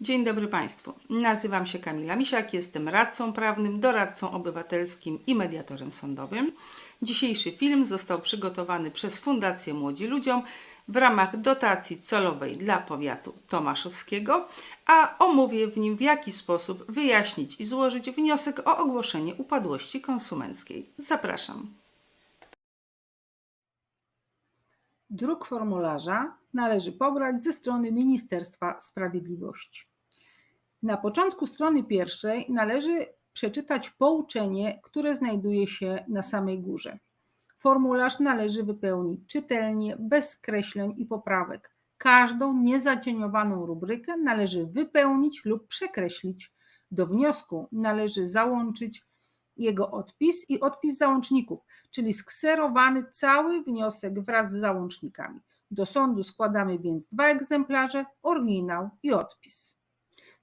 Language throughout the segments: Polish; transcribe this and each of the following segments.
Dzień dobry Państwu. Nazywam się Kamila Misiak, jestem radcą prawnym, doradcą obywatelskim i mediatorem sądowym. Dzisiejszy film został przygotowany przez Fundację Młodzi Ludziom w ramach dotacji celowej dla powiatu tomaszowskiego, a omówię w nim w jaki sposób wyjaśnić i złożyć wniosek o ogłoszenie upadłości konsumenckiej. Zapraszam. Druk formularza należy pobrać ze strony Ministerstwa Sprawiedliwości. Na początku strony pierwszej należy przeczytać pouczenie, które znajduje się na samej górze. Formularz należy wypełnić czytelnie, bez skreśleń i poprawek. Każdą niezacieniowaną rubrykę należy wypełnić lub przekreślić. Do wniosku należy załączyć jego odpis i odpis załączników, czyli skserowany cały wniosek wraz z załącznikami. Do sądu składamy więc dwa egzemplarze, oryginał i odpis.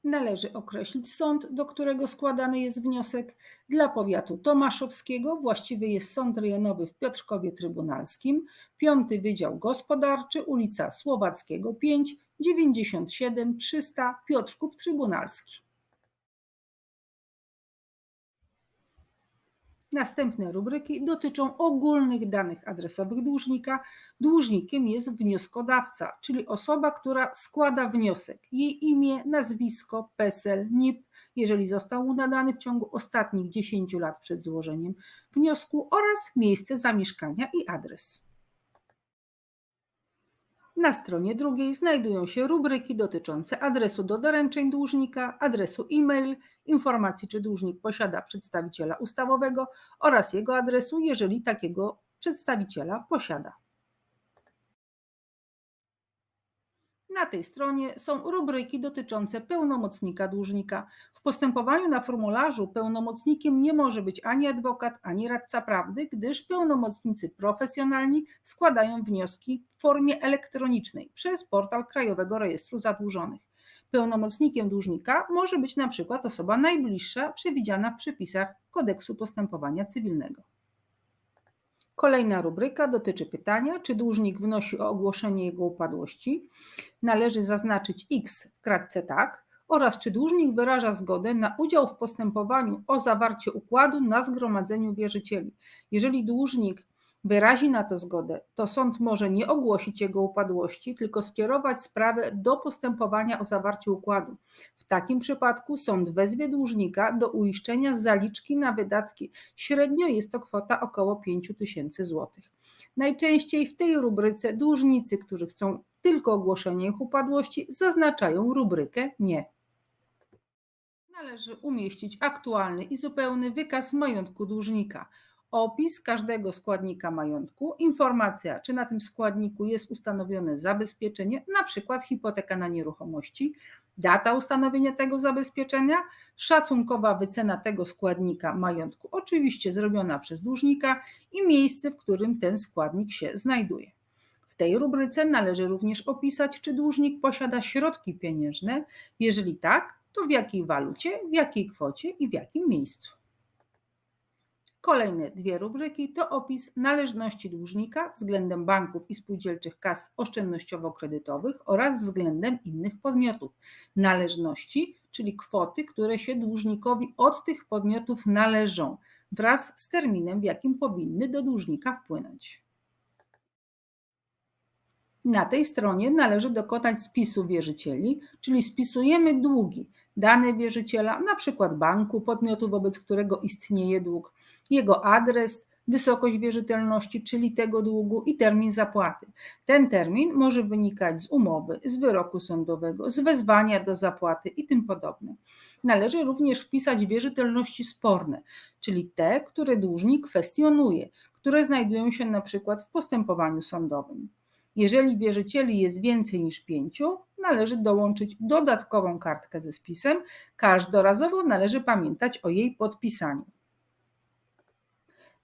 Należy określić sąd, do którego składany jest wniosek. Dla powiatu tomaszowskiego właściwy jest sąd rejonowy w Piotrkowie Trybunalskim, 5 Wydział Gospodarczy, ulica Słowackiego 5, 97 300 Piotrków Trybunalski. Następne rubryki dotyczą ogólnych danych adresowych dłużnika. Dłużnikiem jest wnioskodawca, czyli osoba, która składa wniosek. Jej imię, nazwisko, PESEL, NIP, jeżeli został nadany w ciągu ostatnich 10 lat przed złożeniem wniosku oraz miejsce zamieszkania i adres. Na stronie drugiej znajdują się rubryki dotyczące adresu do doręczeń dłużnika, adresu e-mail, informacji, czy dłużnik posiada przedstawiciela ustawowego oraz jego adresu, jeżeli takiego przedstawiciela posiada. Na tej stronie są rubryki dotyczące pełnomocnika dłużnika. W postępowaniu na formularzu pełnomocnikiem nie może być ani adwokat, ani radca prawny, gdyż pełnomocnicy profesjonalni składają wnioski w formie elektronicznej przez portal Krajowego Rejestru Zadłużonych. Pełnomocnikiem dłużnika może być na przykład osoba najbliższa przewidziana w przepisach Kodeksu Postępowania Cywilnego. Kolejna rubryka dotyczy pytania, czy dłużnik wnosi o ogłoszenie jego upadłości. Należy zaznaczyć X w kratce tak oraz czy dłużnik wyraża zgodę na udział w postępowaniu o zawarcie układu na zgromadzeniu wierzycieli. Jeżeli dłużnik wyrazi na to zgodę, to sąd może nie ogłosić jego upadłości, tylko skierować sprawę do postępowania o zawarcie układu. W takim przypadku sąd wezwie dłużnika do uiszczenia zaliczki na wydatki. Średnio jest to kwota około 5 tysięcy złotych. Najczęściej w tej rubryce dłużnicy, którzy chcą tylko ogłoszenie ich upadłości, zaznaczają rubrykę nie. Należy umieścić aktualny i zupełny wykaz majątku dłużnika opis każdego składnika majątku, informacja, czy na tym składniku jest ustanowione zabezpieczenie, na przykład hipoteka na nieruchomości, data ustanowienia tego zabezpieczenia, szacunkowa wycena tego składnika majątku, oczywiście zrobiona przez dłużnika i miejsce, w którym ten składnik się znajduje. W tej rubryce należy również opisać, czy dłużnik posiada środki pieniężne. Jeżeli tak, to w jakiej walucie, w jakiej kwocie i w jakim miejscu. Kolejne dwie rubryki to opis należności dłużnika względem banków i spółdzielczych kas oszczędnościowo-kredytowych oraz względem innych podmiotów. Należności, czyli kwoty, które się dłużnikowi od tych podmiotów należą, wraz z terminem, w jakim powinny do dłużnika wpłynąć. Na tej stronie należy dokonać spisu wierzycieli, czyli spisujemy długi, dane wierzyciela, na przykład banku, podmiotu, wobec którego istnieje dług, jego adres, wysokość wierzytelności, czyli tego długu i termin zapłaty. Ten termin może wynikać z umowy, z wyroku sądowego, z wezwania do zapłaty i tym podobne. Należy również wpisać wierzytelności sporne, czyli te, które dłużnik kwestionuje, które znajdują się na przykład w postępowaniu sądowym. Jeżeli wierzycieli jest więcej niż pięciu, należy dołączyć dodatkową kartkę ze spisem. Każdorazowo należy pamiętać o jej podpisaniu.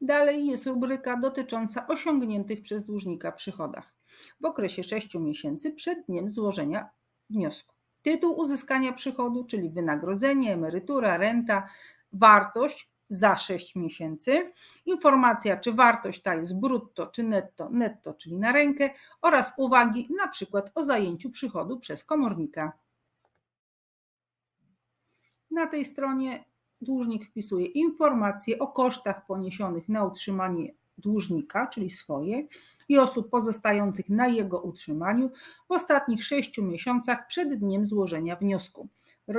Dalej jest rubryka dotycząca osiągniętych przez dłużnika przychodach w okresie 6 miesięcy przed dniem złożenia wniosku. Tytuł uzyskania przychodu, czyli wynagrodzenie, emerytura, renta, wartość za 6 miesięcy, informacja, czy wartość ta jest brutto, czy netto, netto, czyli na rękę oraz uwagi na przykład o zajęciu przychodu przez komornika. Na tej stronie dłużnik wpisuje informacje o kosztach poniesionych na utrzymanie dłużnika, czyli swoje, i osób pozostających na jego utrzymaniu w ostatnich sześciu miesiącach przed dniem złożenia wniosku.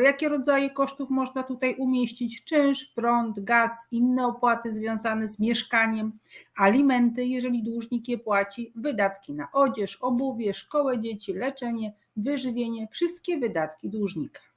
Jakie rodzaje kosztów można tutaj umieścić? Czynsz, prąd, gaz, inne opłaty związane z mieszkaniem, alimenty, jeżeli dłużnik je płaci, wydatki na odzież, obuwie, szkołę dzieci, leczenie, wyżywienie, wszystkie wydatki dłużnika.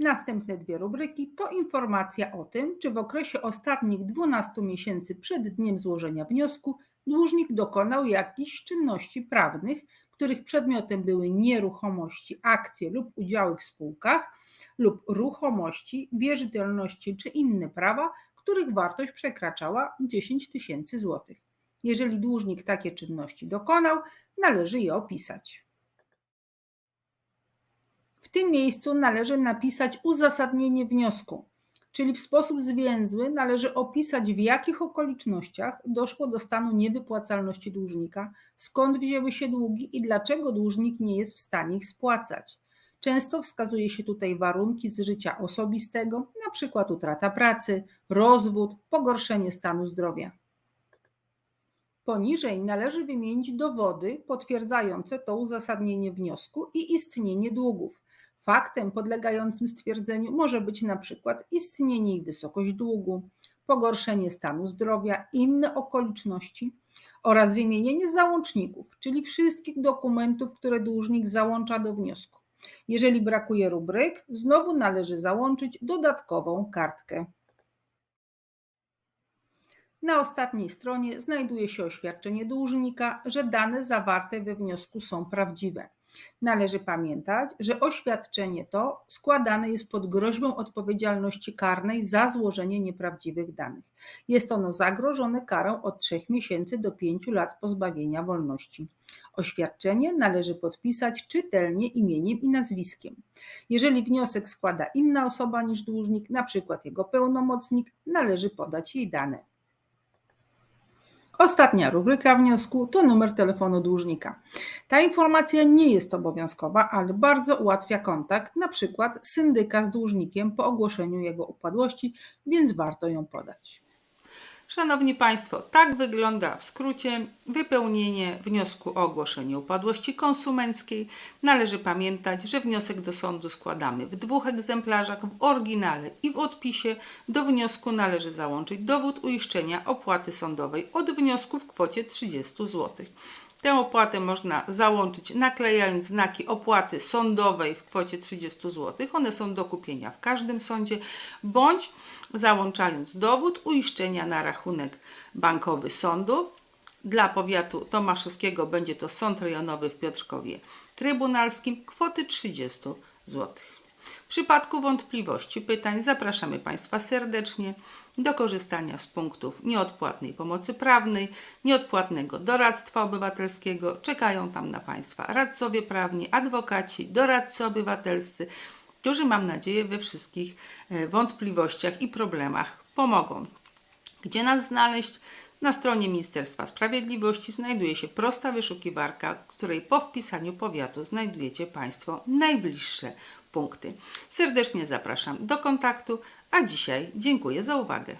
Następne dwie rubryki to informacja o tym, czy w okresie ostatnich 12 miesięcy przed dniem złożenia wniosku dłużnik dokonał jakichś czynności prawnych, których przedmiotem były nieruchomości, akcje lub udziały w spółkach lub ruchomości, wierzytelności czy inne prawa, których wartość przekraczała 10 tysięcy złotych. Jeżeli dłużnik takie czynności dokonał, należy je opisać. Tym miejscu należy napisać uzasadnienie wniosku, czyli w sposób zwięzły należy opisać, w jakich okolicznościach doszło do stanu niewypłacalności dłużnika, skąd wzięły się długi i dlaczego dłużnik nie jest w stanie ich spłacać. Często wskazuje się tutaj warunki z życia osobistego, np. utrata pracy, rozwód, pogorszenie stanu zdrowia. Poniżej należy wymienić dowody potwierdzające to uzasadnienie wniosku i istnienie długów. Faktem podlegającym stwierdzeniu może być na przykład istnienie i wysokość długu, pogorszenie stanu zdrowia, inne okoliczności oraz wymienienie załączników, czyli wszystkich dokumentów, które dłużnik załącza do wniosku. Jeżeli brakuje rubryk, znowu należy załączyć dodatkową kartkę. Na ostatniej stronie znajduje się oświadczenie dłużnika, że dane zawarte we wniosku są prawdziwe. Należy pamiętać, że oświadczenie to składane jest pod groźbą odpowiedzialności karnej za złożenie nieprawdziwych danych. Jest ono zagrożone karą od 3 miesięcy do 5 lat pozbawienia wolności. Oświadczenie należy podpisać czytelnie imieniem i nazwiskiem. Jeżeli wniosek składa inna osoba niż dłużnik, przykład jego pełnomocnik, należy podać jej dane. Ostatnia rubryka wniosku to numer telefonu dłużnika. Ta informacja nie jest obowiązkowa, ale bardzo ułatwia kontakt, na przykład syndyka z dłużnikiem po ogłoszeniu jego upadłości, więc warto ją podać. Szanowni Państwo, tak wygląda w skrócie wypełnienie wniosku o ogłoszenie upadłości konsumenckiej. Należy pamiętać, że wniosek do sądu składamy w dwóch egzemplarzach, w oryginale i w odpisie. Do wniosku należy załączyć dowód uiszczenia opłaty sądowej od wniosku w kwocie 30 zł. Tę opłatę można załączyć naklejając znaki opłaty sądowej w kwocie 30 zł. One są do kupienia w każdym sądzie, bądź załączając dowód uiszczenia na rachunek bankowy sądu. Dla powiatu tomaszowskiego będzie to sąd rejonowy w Piotrkowie Trybunalskim kwoty 30 zł. W przypadku wątpliwości, pytań zapraszamy Państwa serdecznie do korzystania z punktów nieodpłatnej pomocy prawnej, nieodpłatnego doradztwa obywatelskiego. Czekają tam na Państwa radcowie prawni, adwokaci, doradcy obywatelscy, którzy mam nadzieję we wszystkich e, wątpliwościach i problemach pomogą. Gdzie nas znaleźć? Na stronie Ministerstwa Sprawiedliwości znajduje się prosta wyszukiwarka, której po wpisaniu powiatu znajdujecie Państwo najbliższe punkty. Serdecznie zapraszam do kontaktu, a dzisiaj dziękuję za uwagę.